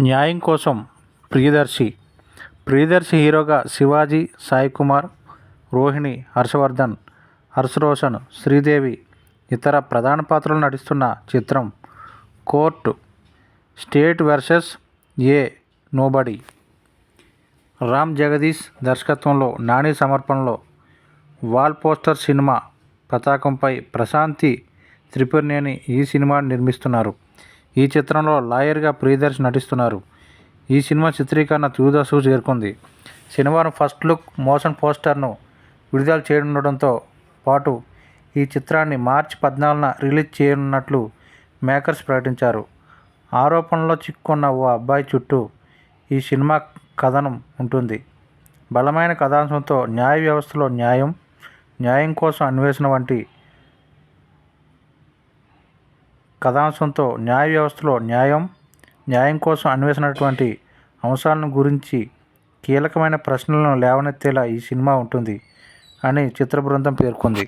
న్యాయం కోసం ప్రియదర్శి ప్రియదర్శి హీరోగా శివాజీ సాయి కుమార్ రోహిణి హర్షవర్ధన్ హర్ష రోషన్ శ్రీదేవి ఇతర ప్రధాన పాత్రలు నటిస్తున్న చిత్రం court state versus a nobody. Ram Jagadeesh దర్శకత్వంలో నాని సమర్పణలో వాల్ పోస్టర్ సినిమా పతాకంపై ప్రశాంతి త్రిపురనేని ఈ సినిమా నిర్మిస్తున్నారు. ఈ చిత్రంలో లాయర్గా ప్రియదర్శి నటిస్తున్నారు. ఈ సినిమా చిత్రీకరణ తుదిదశకు చేరుకుంది. శనివారం ఫస్ట్ లుక్ మోషన్ పోస్టర్ను విడుదల చేయనుండడంతో పాటు ఈ చిత్రాన్ని మార్చి పద్నాలుగున రిలీజ్ చేయనున్నట్లు మేకర్స్ ప్రకటించారు. ఆరోపణలో చిక్కున్న ఓ అబ్బాయి చుట్టూ ఈ సినిమా కథనం ఉంటుంది. బలమైన కథాంశంతో న్యాయ వ్యవస్థలో న్యాయం న్యాయం కోసం అన్వేషణ వంటి కథాంశంతో న్యాయ వ్యవస్థలో న్యాయం న్యాయం కోసం అన్వేషణటువంటి అంశాలను గురించి కీలకమైన ప్రశ్నలను లేవనెత్తేలా ఈ సినిమా ఉంటుంది అని చిత్ర బృందం పేర్కొంది.